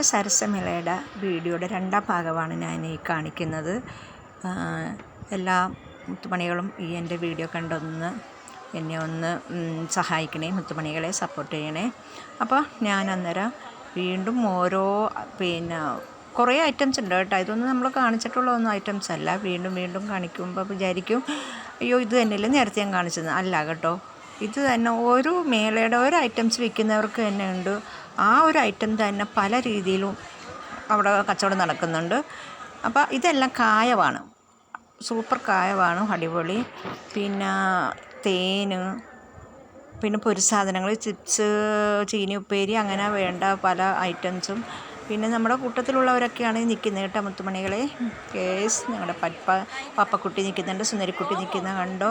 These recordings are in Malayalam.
നമ്മുടെ സരസമേളയുടെ വീഡിയോയുടെ രണ്ടാം ഭാഗമാണ് ഞാൻ ഈ കാണിക്കുന്നത്. എല്ലാ മുത്തുമണികളും ഈ എന്റെ വീഡിയോ കണ്ടൊന്ന് എന്നെ ഒന്ന് സഹായിക്കണേ മുത്തുമണികളെ സപ്പോർട്ട് ചെയ്യണേ. അപ്പോൾ ഞാൻ അന്നേരം വീണ്ടും ഓരോ പിന്നെ കുറേ ഐറ്റംസ് ഉണ്ട് കേട്ടോ. ഇതൊന്നും നമ്മൾ കാണിച്ചിട്ടുള്ള ഒന്നും ഐറ്റംസ് അല്ല. വീണ്ടും വീണ്ടും കാണിക്കുമ്പോൾ വിചാരിക്കും അയ്യോ ഇത് തന്നെയല്ലേ നേരത്തെ ഞാൻ കാണിച്ചത്. അല്ല കേട്ടോ. ഇത് തന്നെ ഓരോ മേളയുടെ ഓരോ ഐറ്റംസ് വിൽക്കുന്നവർക്ക് തന്നെ ഉണ്ട്. ആ ഒരു ഐറ്റം തന്നെ പല രീതിയിലും അവിടെ കച്ചവടം നടക്കുന്നുണ്ട്. അപ്പോൾ ഇതെല്ലാം കായമാണ് സൂപ്പർ കായമാണ് അടിപൊളി. പിന്നെ തേന് പിന്നെ പൊരി സാധനങ്ങൾ ചിപ്സ് ചീനി ഉപ്പേരി അങ്ങനെ വേണ്ട പല ഐറ്റംസും പിന്നെ നമ്മുടെ കൂട്ടത്തിലുള്ളവരൊക്കെയാണ് നിൽക്കുന്നത് കേട്ടോ മുത്തുമണികളെ. കേസ് ഞങ്ങളുടെ പപ്പ പപ്പക്കുട്ടി നിൽക്കുന്നുണ്ട് സുന്ദരിക്കുട്ടി നിൽക്കുന്ന കണ്ടോ?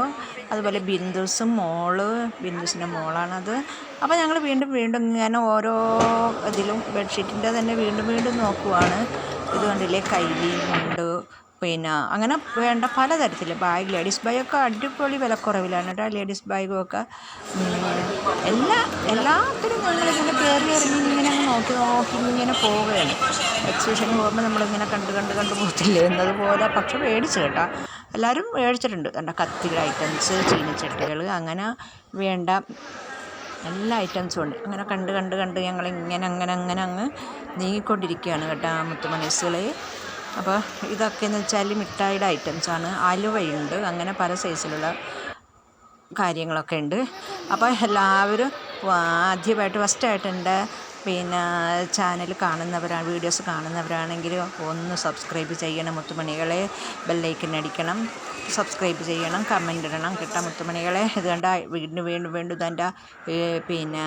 അതുപോലെ ബിന്ദുസും മോൾ ബിന്ദുസിന്റെ മോളാണത്. അപ്പോൾ ഞങ്ങൾ വീണ്ടും വീണ്ടും ഇങ്ങനെ ഓരോ ഇതിലും ബെഡ്ഷീറ്റിന്റെ തന്നെ വീണ്ടും വീണ്ടും നോക്കുവാണ്. ഇത് കണ്ടില്ലേ? കൈലിയും ഉണ്ട് പിന്നെ അങ്ങനെ വേണ്ട പലതരത്തിൽ ബാഗ് ലേഡീസ് ബാഗൊക്കെ അടിപൊളി വിലക്കുറവിലാണ് കേട്ടോ ലേഡീസ് ബാഗുമൊക്കെ. എല്ലാ എല്ലാത്തിനും നമ്മളിങ്ങനെ കയറി ഇറങ്ങി ഇങ്ങനെ നോക്കി നോക്കി ഇങ്ങനെ പോവുകയാണ്. എക്സിബിഷന് പോകുമ്പോൾ നമ്മളിങ്ങനെ കണ്ട് കണ്ട് കണ്ട് പോകത്തില്ലേ? എന്നതുപോലെ പക്ഷെ മേടിച്ച് കേട്ടോ. എല്ലാവരും മേടിച്ചിട്ടുണ്ട് കണ്ട കത്തികൾ ഐറ്റംസ് ചീനച്ചട്ടികൾ അങ്ങനെ വേണ്ട. എല്ലാ ഐറ്റംസും ഉണ്ട്. അങ്ങനെ കണ്ട് കണ്ട് കണ്ട് ഞങ്ങൾ ഇങ്ങനെ അങ്ങനെ അങ്ങനെ അങ്ങ് നീങ്ങിക്കൊണ്ടിരിക്കുകയാണ് കേട്ടോ മുത്തുമണീസുകളെ അപ്പോൾ ഇതൊക്കെ എന്ന് വെച്ചാൽ മിഠായിയുടെ ഐറ്റംസാണ് അലുവയുണ്ട്. അങ്ങനെ പല സൈസിലുള്ള കാര്യങ്ങളൊക്കെ ഉണ്ട്. അപ്പോൾ എല്ലാവരും ആദ്യമായിട്ട് ഫസ്റ്റായിട്ട് എന്റെ പിന്നെ ചാനൽ കാണുന്നവരാണ് വീഡിയോസ് കാണുന്നവരാണെങ്കിൽ ഒന്ന് സബ്സ്ക്രൈബ് ചെയ്യണം മുത്തുമണികളെ. ബെല്ലൈക്കൻ അടിക്കണം സബ്സ്ക്രൈബ് ചെയ്യണം കമന്റ് ഇടണം കിട്ടാം മുത്തുമണികളെ. ഇത് കണ്ട വീണ്ടും വീണ്ടും വീണ്ടും ഇതെന്റെ പിന്നെ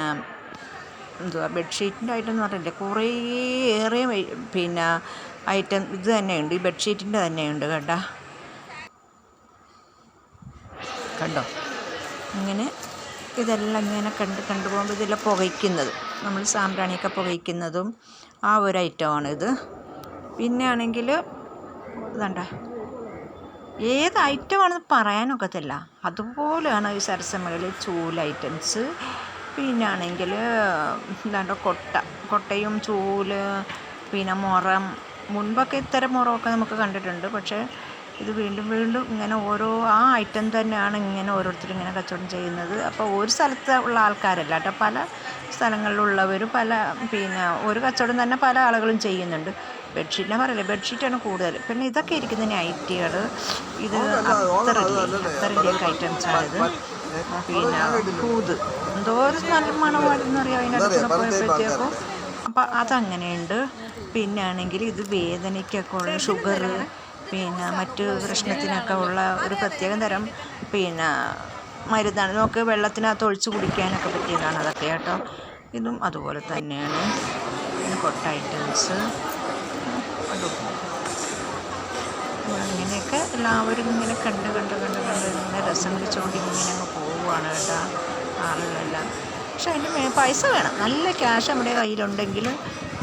എന്തുവാ ബെഡ്ഷീറ്റിന്റെ എന്ന് പറഞ്ഞില്ലേ? കുറേ ഏറെ പിന്നെ ഐറ്റം ഇത് തന്നെയുണ്ട് ഈ ബെഡ്ഷീറ്റിന്റെ തന്നെയുണ്ട് കേട്ടോ. കണ്ടോ? ഇങ്ങനെ ഇതെല്ലാം ഇങ്ങനെ കണ്ട് കണ്ടു പോകുമ്പോൾ ഇതെല്ലാം പുകയ്ക്കുന്നത്. നമ്മൾ സാമ്പ്രാണിയൊക്കെ പുകയ്ക്കുന്നതും ആ ഒരു ഐറ്റമാണ് ഇത് പിന്നെ ആണെങ്കിൽ ഇതണ്ട. ഏത് ഐറ്റമാണെന്ന് പറയാനൊക്കത്തില്ല. അതുപോലെയാണ് ഈ സരസമ്മകളിൽ ചൂൽ ഐറ്റംസ്. പിന്നെ ആണെങ്കിൽ ഇതാണ്ട കൊട്ട. കൊട്ടയും ചൂൽ പിന്നെ മുറം. മുൻപൊക്കെ ഇത്തരം മുറമൊക്കെ നമുക്ക് കണ്ടിട്ടുണ്ട്. പക്ഷേ ഇത് വീണ്ടും വീണ്ടും ഇങ്ങനെ ഓരോ ആ ഐറ്റം തന്നെയാണ് ഇങ്ങനെ ഓരോരുത്തർ ഇങ്ങനെ കച്ചവടം ചെയ്യുന്നത്. അപ്പോൾ ഒരു സ്ഥലത്ത് ഉള്ള ആൾക്കാരല്ല കേട്ടോ. പല സ്ഥലങ്ങളിലുള്ളവർ പല പിന്നെ ഒരു കച്ചവടം തന്നെ പല ആളുകളും ചെയ്യുന്നുണ്ട്. ബെഡ്ഷീറ്റിനെ പറയില്ല ബെഡ്ഷീറ്റാണ് കൂടുതൽ. പിന്നെ ഇതൊക്കെ ഇരിക്കുന്ന നൈറ്റികൾ ഇത് അത്ര അത്തറില്ലേ അത്തറിന്റെയൊക്കെ ഇത് പിന്നെ കൂത് എന്തോ ഒരു നല്ല മണമാണെന്നറിയാം അതിന്റെ അടുത്ത് പോയപ്പോഴത്തേക്കും? അപ്പം അതങ്ങനെയുണ്ട്. പിന്നെ ആണെങ്കിൽ ഇത് വേദനയ്ക്കൊക്കെ ഉള്ള ഷുഗർ പിന്നെ മറ്റു പ്രശ്നത്തിനൊക്കെ ഉള്ള ഒരു പ്രത്യേകം തരം പിന്നെ മരുന്നാണ്. നമുക്ക് വെള്ളത്തിനകത്ത് ഒഴിച്ച് കുടിക്കാനൊക്കെ പറ്റിയതാണ് അതൊക്കെ കേട്ടോ. ഇതും അതുപോലെ തന്നെയാണ്. പിന്നെ കൊട്ട ഐറ്റംസ്. അങ്ങനെയൊക്കെ എല്ലാവരും ഇങ്ങനെ കണ്ട് കണ്ട് കണ്ട് കണ്ട് ഇങ്ങനെ രസം പിടിച്ചുകൊണ്ട് ഇങ്ങനെ അങ്ങ് പോവുകയാണ് കേട്ടോ. ആളുകളെല്ലാം. പക്ഷെ അതിന് പൈസ വേണം. നല്ല ക്യാഷ് നമ്മുടെ കയ്യിലുണ്ടെങ്കിൽ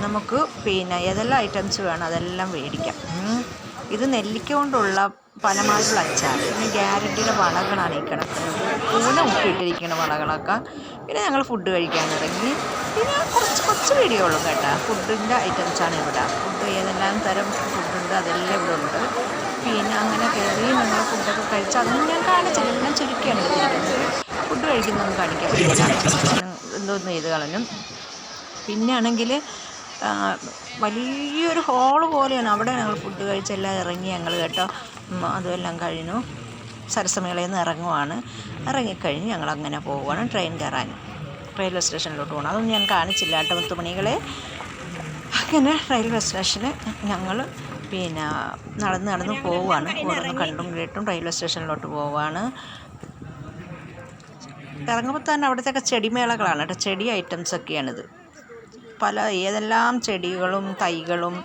നമുക്ക് പിന്നെ ഏതെല്ലാം ഐറ്റംസ് വേണം അതെല്ലാം മേടിക്കാം. ഇത് നെല്ലിക്ക കൊണ്ടുള്ള പലമാരുള്ള അച്ചാർ. പിന്നെ ഗ്യാരണ്ടിയുടെ വളകളാണ് ഈ കിടക്കുന്നത്. പൂന ഉപ്പിട്ടിരിക്കുന്ന വളകളൊക്കെ പിന്നെ ഞങ്ങൾ ഫുഡ് കഴിക്കാൻ തുടങ്ങി. പിന്നെ കുറച്ച് കുറച്ച് വീഡിയോ ഉള്ളൂ കേട്ടോ. ഫുഡിന്റെ ഐറ്റംസാണ് ഇവിടെ. ഫുഡ് ഏതെല്ലാം തരം ഫുഡുണ്ട് അതെല്ലാം ഇവിടെ ഉണ്ട്. പിന്നെ അങ്ങനെ കയറി ഞങ്ങൾ ഫുഡൊക്കെ കഴിച്ച് അതൊന്നും ഞാൻ കാണിച്ചില്ല. ഞാൻ ചുരുക്കിയാണ് എടുത്തിരിക്കുന്നത്. ഫുഡ് കഴിക്കുന്നതൊന്നും കാണിക്കാൻ പറ്റില്ല എന്തോന്ന് ചെയ്ത് കളഞ്ഞു. പിന്നെ ആണെങ്കിൽ വലിയൊരു ഹോൾ പോലെയാണ്. അവിടെ ഞങ്ങൾ ഫുഡ് കഴിച്ചെല്ലാം ഇറങ്ങി ഞങ്ങൾ കേട്ടോ. അതുമെല്ലാം കഴിഞ്ഞു. സരസമേളയിൽ നിന്ന് ഇറങ്ങുവാണ്. ഇറങ്ങിക്കഴിഞ്ഞ് ഞങ്ങൾ അങ്ങനെ പോവുകയാണ് ട്രെയിൻ കയറാൻ. റെയിൽവേ സ്റ്റേഷനിലോട്ട് പോകണം അതൊന്നും ഞാൻ കാണിച്ചില്ല കേട്ടോ മണികളെ. അങ്ങനെ റെയിൽവേ സ്റ്റേഷന് ഞങ്ങൾ പിന്നെ നടന്ന് നടന്ന് പോവുകയാണ് ഓരോന്ന് കണ്ടും കേട്ടും റെയിൽവേ സ്റ്റേഷനിലോട്ട് പോവുകയാണ് ഇറങ്ങുമ്പോൾ തന്നെ അവിടുത്തെയൊക്കെ ചെടിമേളകളാണ് കേട്ടോ. ചെടി ഐറ്റംസ് ഐറ്റംസൊക്കെയാണിത് പല ഏതെല്ലാം ചെടികളും തൈകളും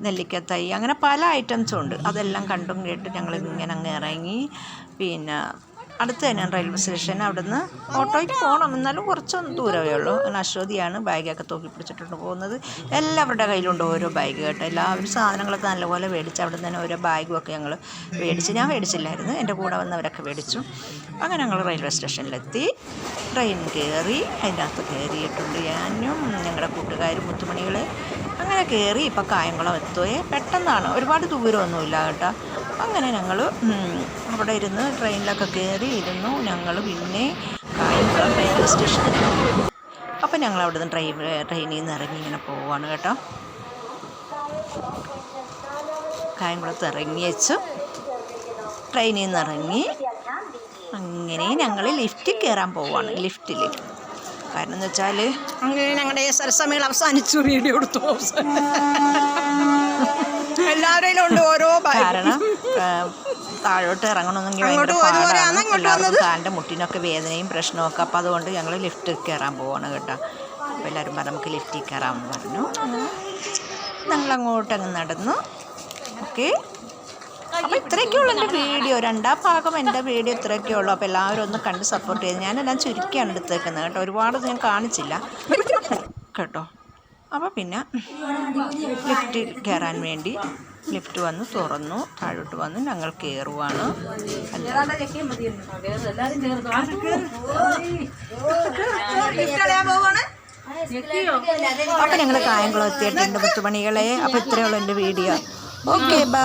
നെല്ലിക്കത്തൈ അങ്ങനെ പല ഐറ്റംസും ഉണ്ട്. അതെല്ലാം കണ്ടും കേട്ടും ഞങ്ങൾ ഇങ്ങനെ അങ്ങ് ഇറങ്ങി. പിന്നെ അടുത്ത് തന്നെയാണ് റെയിൽവേ സ്റ്റേഷൻ. അവിടുന്ന് ഓട്ടോയ്ക്ക് പോകണം. എന്നാലും കുറച്ചൊന്നും ദൂരമേ ഉള്ളൂ. അങ്ങനെ അശ്വതിയാണ് ബാഗൊക്കെ തൂക്കി പിടിച്ചിട്ടുണ്ട് പോകുന്നത്. എല്ലാവരുടെ കയ്യിലുണ്ട് ഓരോ ബാഗ് കേട്ടോ. എല്ലാവരും സാധനങ്ങളൊക്കെ നല്ലപോലെ മേടിച്ച് അവിടെ നിന്ന് തന്നെ ഓരോ ബാഗും ഒക്കെ ഞങ്ങൾ മേടിച്ച്. ഞാൻ മേടിച്ചില്ലായിരുന്നു. എന്റെ കൂടെ വന്നവരൊക്കെ മേടിച്ചു. അങ്ങനെ ഞങ്ങൾ റെയിൽവേ സ്റ്റേഷനിലെത്തി. ട്രെയിൻ കയറി. അതിനകത്ത് കയറിയിട്ടുണ്ട് ഞാനും ഞങ്ങളുടെ കൂട്ടുകാരും മുത്തുമണികൾ അങ്ങനെ കയറി ഇപ്പോൾ കായംകുളം എത്തുകയെ പെട്ടെന്നാണ്. ഒരുപാട് ദൂരമൊന്നുമില്ല കേട്ടോ. അങ്ങനെ ഞങ്ങൾ അവിടെ ഇരുന്ന് ട്രെയിനിലൊക്കെ കയറി ഇരുന്നു. ഞങ്ങൾ പിന്നെ കായംകുളം റെയിൽവേ സ്റ്റേഷനിൽ അപ്പം ഞങ്ങൾ അവിടെ നിന്ന് ട്രെയിൻ ട്രെയിനിൽ നിന്ന് ഇറങ്ങി ഇങ്ങനെ പോവാണ് കേട്ടോ. കായംകുളത്ത് ഇറങ്ങി വെച്ചു. ട്രെയിനിൽ നിന്ന് ഇറങ്ങി. അങ്ങനെ ഞങ്ങൾ ലിഫ്റ്റിൽ കയറാൻ പോവാണ്. ലിഫ്റ്റിൽ കാരണം എന്ന് വെച്ചാൽ അങ്ങനെ ഞങ്ങളുടെ സരസമേൾ അവസാനിച്ചു. വീഡിയോ എടുത്തു. എല്ലാവരും ഉണ്ട് ഓരോ കാരണം താഴോട്ട് ഇറങ്ങണമെന്നെങ്കിൽ ഭയങ്കര പാടാണ്. എല്ലാവർക്കും കാലിന്റെ മുട്ടിനൊക്കെ വേദനയും പ്രശ്നമൊക്കെ അപ്പോൾ അതുകൊണ്ട് ഞങ്ങൾ ലിഫ്റ്റിൽ കയറാൻ പോവാണ് കേട്ടോ. അപ്പോൾ എല്ലാവരും പറഞ്ഞു നമുക്ക് ലിഫ്റ്റിൽ കയറാമെന്ന് പറഞ്ഞു. ഞങ്ങൾ അങ്ങോട്ട് അങ്ങ് നടന്നു. ഓക്കെ. അപ്പോൾ ഇത്രയൊക്കെ ഉള്ളൂ എന്റെ വീഡിയോ. രണ്ടാം ഭാഗം എന്റെ വീഡിയോ ഇത്രയൊക്കെ ഉള്ളൂ. അപ്പോൾ എല്ലാവരും ഒന്ന് കണ്ട് സപ്പോർട്ട് ചെയ്ത് ഞാനെല്ലാം ചുരുക്കിയാണ് എടുത്തേക്കുന്നത് കേട്ടോ. ഒരുപാട് ഞാൻ കാണിച്ചില്ല. കേട്ടോ. അപ്പോൾ പിന്നെ ലിഫ്റ്റിൽ കയറാൻ വേണ്ടി ലിഫ്റ്റ് വന്ന് തുറന്നു താഴോട്ട് വന്ന് ഞങ്ങൾ കയറുവാണ് അപ്പോൾ ഞങ്ങൾ കായംകുളം എത്തിയിട്ടുണ്ട് പത്തുമണികളെ. അപ്പോൾ ഇത്രയുള്ള എന്റെ വീഡിയോ. Okay bye